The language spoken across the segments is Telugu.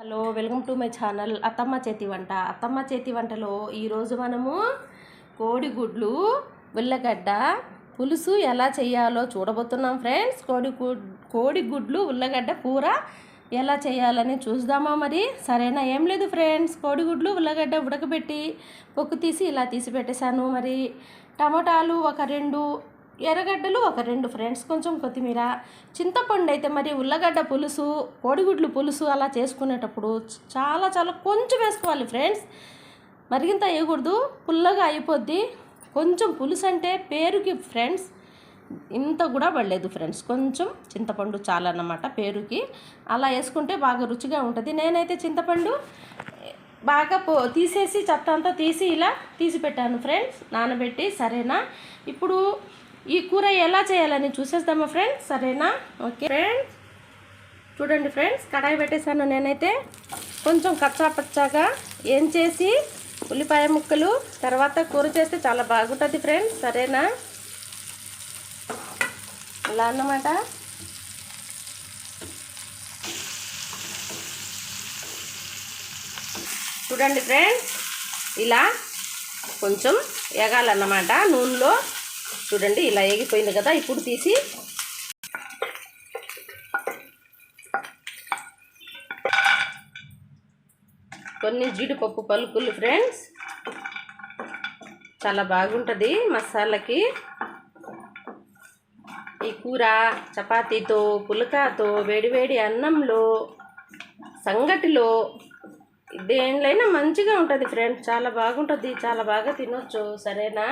Hello welcome to my channel అత్తమ్మ చేతి వంట. అత్తమ్మ చేతి వంటలో ఈరోజు మనము కోడిగుడ్లు ఉల్లగడ్డ పులుసు ఎలా చేయాలో చూడబోతున్నాం ఫ్రెండ్స్. కోడి కోడిగుడ్లు ఉల్లగడ్డ కూర ఎలా చేయాలని చూద్దామా మరి? సరేనా? ఏం లేదు ఫ్రెండ్స్. కోడిగుడ్లు ఉల్లగడ్డ ఉడకబెట్టి పొక్కు తీసి ఇలా తీసి పెట్టేశాను మరి. టమోటాలు ఒక రెండు ఎర్రగడ్డలు ఒక రెండు ఫ్రెండ్స్ కొంచెం కొత్తిమీర చింతపండు అయితే మరి ఉల్లగడ్డ పులుసు కోడిగుడ్లు పులుసు అలా చేసుకునేటప్పుడు చాలా చాలా కొంచెం వేసుకోవాలి ఫ్రెండ్స్. మరిగింత వేయకూడదు పుల్లగా అయిపోద్ది. కొంచెం పులుసు అంటే పేరుకి ఫ్రెండ్స్ ఇంత కూడా పడలేదు ఫ్రెండ్స్. కొంచెం చింతపండు చాలన్నమాట పేరుకి. అలా వేసుకుంటే బాగా రుచిగా ఉంటుంది. నేనైతే చింతపండు బాగా పో తీసేసి చెత్త అంతా తీసి ఇలా తీసి పెట్టాను ఫ్రెండ్స్ నానబెట్టి సరేనా? ఇప్పుడు ఈ కూర ఎలా చేయాలని చూసేద్దామా ఫ్రెండ్స్? సరేనా? ఓకే. ఫ్రెండ్స్ చూడండి ఫ్రెండ్స్ కడాయి పెట్టేశాను నేనైతే. కొంచెం కచ్చా పచ్చాగా ఏం చేసి ఉల్లిపాయ ముక్కలు తర్వాత కూర చేస్తే చాలా బాగుంటుంది ఫ్రెండ్స్. సరేనా? అలా అన్నమాట. చూడండి ఫ్రెండ్స్ ఇలా కొంచెం ఎగాలన్నమాట నూనెలో. చూడండి ఇలా ఎగిపోయింది కదా ఇప్పుడు తీసి కొన్ని జీడిపప్పు పలుకులు ఫ్రెండ్స్. చాలా బాగుంటుంది మసాలాకి. ఈ కూర చపాతీతో పులకాతో వేడివేడి అన్నంలో సంగటిలో దేనిలైనా మంచిగా ఉంటుంది ఫ్రెండ్స్. చాలా బాగుంటుంది చాలా బాగా తినొచ్చు. సరేనా?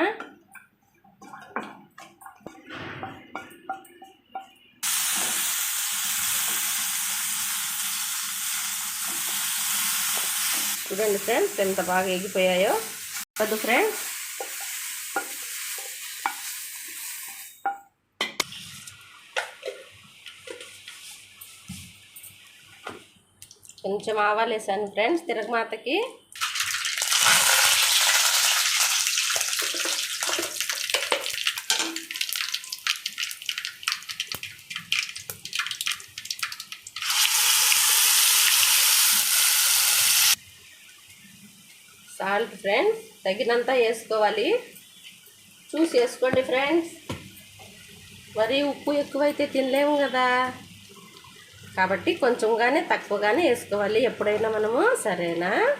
చూడండి ఫ్రెండ్స్ ఎంత బాగా ఎగిపోయాయో. వద్దు ఫ్రెండ్స్. కొంచెం ఆవాలు వేసాను ఫ్రెండ్స్ తిరగమాతకి. సాల్ట్ ఫ్రెండ్స్ తగినంత వేసుకోవాలి. చూసి వేసుకోండి ఫ్రెండ్స్. మరి ఉప్పు ఎక్కువైతే తినలేము కదా. కాబట్టి కొంచెంగానే తక్కువగానే వేసుకోవాలి ఎప్పుడైనా మనము. సరేనా?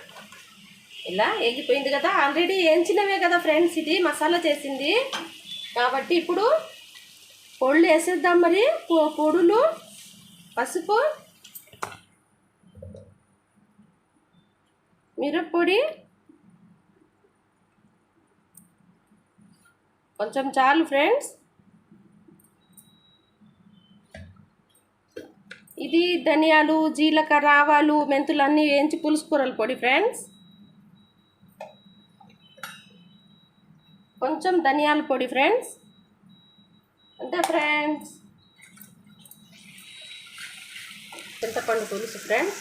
ఇలా ఎగిపోయింది కదా. ఆల్రెడీ వేయించినవే కదా ఫ్రెండ్స్ ఇది. మసాలా చేసింది. కాబట్టి ఇప్పుడు పొళ్ళు వేసేద్దాం మరి. పొడులు పసుపు. మిరప్పొడి. కొంచెం చాలు ఫ్రెండ్స్. ఇది ధనియాలు జీలకర్ర ఆవాలు మెంతులు అన్నీ వేయించి పులుసు కూరల పొడి ఫ్రెండ్స్. కొంచెం ధనియాల పొడి ఫ్రెండ్స్. అంతే ఫ్రెండ్స్. చింతపండు పులుసు ఫ్రెండ్స్.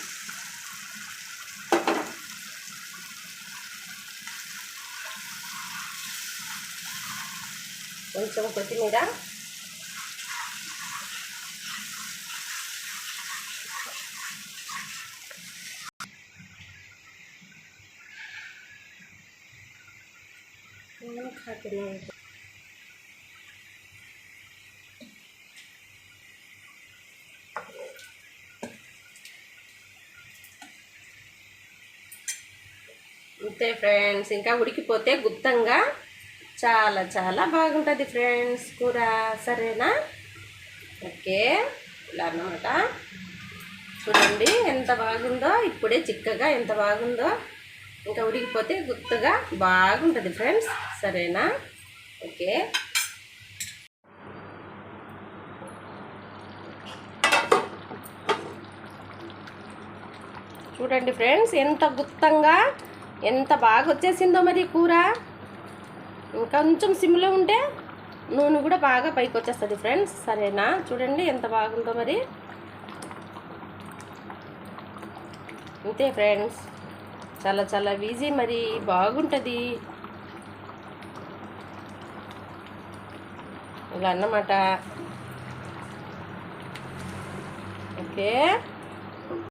కొంచెం కొత్తిమీర. అంతే ఫ్రెండ్స్. ఇంకా ఉడికిపోతే గుప్తంగా చాలా చాలా బాగుంటుంది ఫ్రెండ్స్ కూర. సరేనా? ఓకే ఇలా అన్నమాట. చూడండి ఎంత బాగుందో ఇప్పుడే చిక్కగా ఎంత బాగుందో. ఇంకా ఉడికిపోతే గుత్తగా బాగుంటుంది ఫ్రెండ్స్. సరేనా? ఓకే. చూడండి ఫ్రెండ్స్ ఎంత గుత్తంగా ఎంత బాగా వచ్చేసిందో మరి కూర. కొంచెం సిమ్లో ఉంటే నూనె కూడా బాగా పైకి వచ్చేస్తుంది ఫ్రెండ్స్ సరేనా? చూడండి ఎంత బాగుందో మరి. అంతే ఫ్రెండ్స్ చాలా చాలా ఈజీ మరి. బాగుంటుంది. ఇలా అన్నమాట. ఓకే.